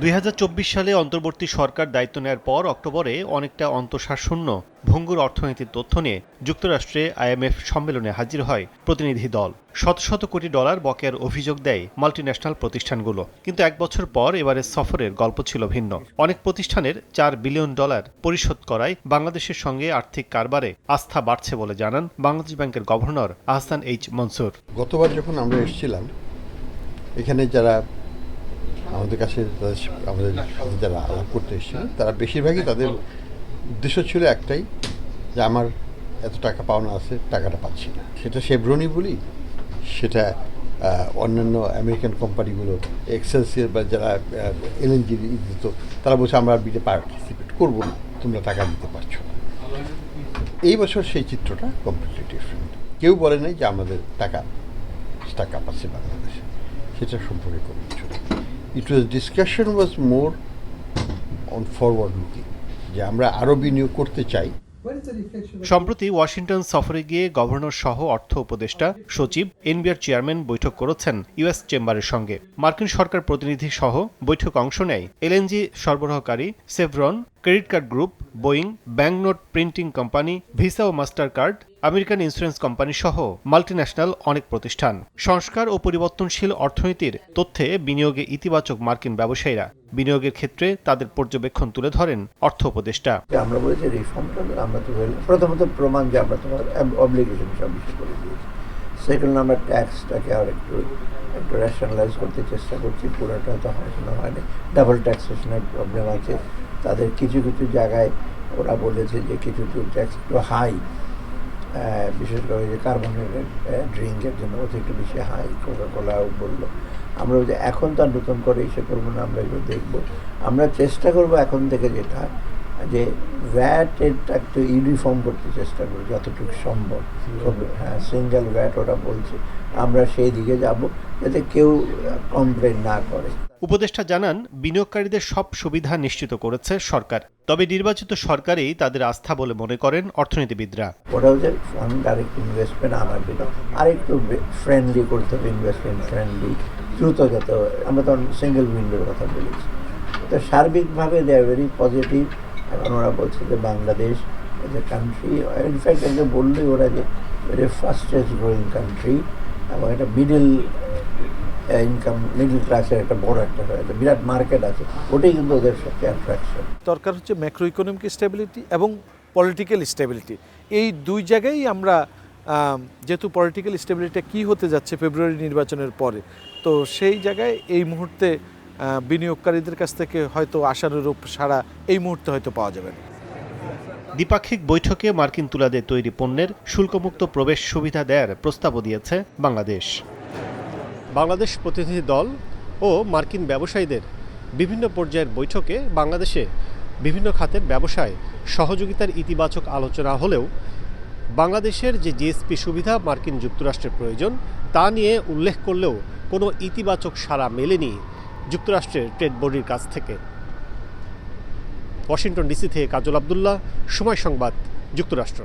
দুই হাজার চব্বিশ সালে অন্তর্বর্তী সরকার দায়িত্ব নেওয়ার পর অক্টোবরে অনেকটা অন্তঃসারশূন্য ভঙ্গুর অর্থনীতির তথ্য নিয়ে যুক্তরাষ্ট্রে আইএমএফ সম্মেলনে হাজির হয় প্রতিনিধি দল। শত শত কোটি ডলার বকেয়ার অভিযোগ দেয় মাল্টিন্যাশনাল প্রতিষ্ঠানগুলো। কিন্তু এক বছর পর এবারের সফরের গল্প ছিল ভিন্ন। অনেক প্রতিষ্ঠানের চার বিলিয়ন ডলার পরিশোধ করায় বাংলাদেশের সঙ্গে আর্থিক কারবারে আস্থা বাড়ছে বলে জানান বাংলাদেশ ব্যাংকের গভর্নর আহসান এইচ মনসুর। গতবার যখন আমরা এসেছিলাম, এখানে যারা আমাদের কাছে তাদের আমাদের যারা আলাপ করতে এসেছিলেন তারা বেশিরভাগই তাদের উদ্দেশ্য ছিল একটাই, যে আমার এত টাকা পাওনা আছে, টাকাটা পাচ্ছি না। সেটা শেভরনি বলি, সেটা অন্যান্য আমেরিকান কোম্পানিগুলো এক্সেলসিয়ার বা যারা এলএনজি দিত, তারা বলছে, আমরা বিটে পার্টিসিপেট করব না, তোমরা টাকা দিতে পারছ না। এই বছর সেই চিত্রটা কমপ্লিটলি ডিফারেন্ট কেউ বলে নাই যে আমাদের টাকা টাকা পাচ্ছে বাংলাদেশে। সেটা সম্পর্কে কোনো কিছু it was discussion was more on forward looking যে আমরা আরও বিনিয়োগ করতে চাই। সম্প্রতি ওয়াশিংটন সফরে গিয়ে গভর্নর সহ অর্থ উপদেষ্টা সচিব এনবিআর চেয়ারম্যান বৈঠক করেছেন ইউএস চেম্বারের সঙ্গে। মার্কিন সরকার প্রতিনিধি সহ বৈঠক অংশ নেয় এলএনজি সরবরাহকারী Chevron credit card group, Boeing bank note printing company, Visa ও Mastercard American insurance company সহ মাল্টিন্যাশনাল অনেক প্রতিষ্ঠান। সংস্কার ও পরিবর্তনশীল অর্থনীতির তথ্যে বিনিয়োগে ইতিবাচক মার্কিন ব্যবসায়ীরা বিনিয়োগের ক্ষেত্রে তাদের পর্যবেক্ষণ তুলে ধরেন অর্থ উপদেষ্টা। আমরা বলেছি রিফর্মটা আমরা তো, প্রথমত প্রমাণ যে আমরা তোমার অব্লিগেশন সব করে দিয়েছি। সেকেন্ড আমরা ট্যাক্সটাকে আর একটু একটু রেশনালাইজ করতে চেষ্টা করছি। পুরোটা তো হয়তো হয়নি। ডাবল ট্যাক্সেশনের প্রবলেম আছে। তাদের কিছু কিছু জায়গায় ওরা বলেছে যে কিছু কিছু ট্যাক্স একটু হাই বিশেষ করে যে কার্বনের ড্রিঙ্কের জন্য ওটা একটু বেশি হাই কোকা কোলাও বলল। আমরা যে এখন তো আর নতুন করে এসে করব না, আমরা এগুলো দেখব। আমরা চেষ্টা করব এখন থেকে যেটা যে ভ্যাট এটা একটু ইউনিফর্ম করতে চেষ্টা করি যতটুকু সম্ভব। হ্যাঁ সিঙ্গেল ভ্যাট ওরা বলছে। আমরা সেই দিকে যাব যাতে কেউ কমপ্লেন না করে। উপদেষ্টা জানান বিনিয়োগকারীদের সব সুবিধা নিশ্চিত করেছে সরকার। তবে নির্বাচিত সরকারেই তাদের আস্থা বলে মনে করেন অর্থনীতিবিদরা। ওরা হচ্ছে ফরেন ডাইরেক্ট ইনভেস্টমেন্ট আনার জন্য আরেকটু ফ্রেন্ডলি করতে হবে ইনভেস্টমেন্ট ফ্রেন্ডলি দ্রুত যাতে। আমরা তখন সিঙ্গেল উইন্ডোর কথা বলেছি। তো সার্বিকভাবে দে আর ভেরি পজিটিভ ওরা বলছে যে Bangladesh as a country in fact একে বললেই ওরা যে ভেরি ফাস্টেস্ট গ্রোয়িং কান্ট্রি এবং একটা মিডল ইনকাম মিডল ক্লাসের একটা বড় একটা একটা বিরাট মার্কেট আছে, ওটাই কিন্তু ওদের সবচেয়ে অ্যাট্রাকশন দরকার হচ্ছে ম্যাক্রো ইকোনমিক স্টেবিলিটি এবং পলিটিক্যাল স্টেবিলিটি এই দুই জায়গায় আমরা যেহেতু পলিটিক্যাল স্টেবিলিটি কী হতে যাচ্ছে ফেব্রুয়ারি নির্বাচনের পরে, তো সেই জায়গায় এই মুহূর্তে বিনিয়োগকারীদের কাছ থেকে হয়তো আশানুরূপ সাড়া এই মুহূর্তে হয়তো পাওয়া যাবে। না দ্বিপাক্ষিক বৈঠকে মার্কিন তুলাদের তৈরি পণ্যের শুল্কমুক্ত প্রবেশ সুবিধা দেওয়ার প্রস্তাবও দিয়েছে বাংলাদেশ। বাংলাদেশ প্রতিনিধি দল ও মার্কিন ব্যবসায়ীদের বিভিন্ন পর্যায়ের বৈঠকে বাংলাদেশে বিভিন্ন খাতের ব্যবসায় সহযোগিতার ইতিবাচক আলোচনা হলেও বাংলাদেশের যে জিএসপি সুবিধা মার্কিন যুক্তরাষ্ট্রের প্রয়োজন তা নিয়ে উল্লেখ করলেও কোনো ইতিবাচক সাড়া মেলেনি যুক্তরাষ্ট্রের ট্রেড বোর্ডের কাছ থেকে। ওয়াশিংটন ডিসি থেকে কাজল আবদুল্লাহ সময় সংবাদ যুক্তরাষ্ট্র।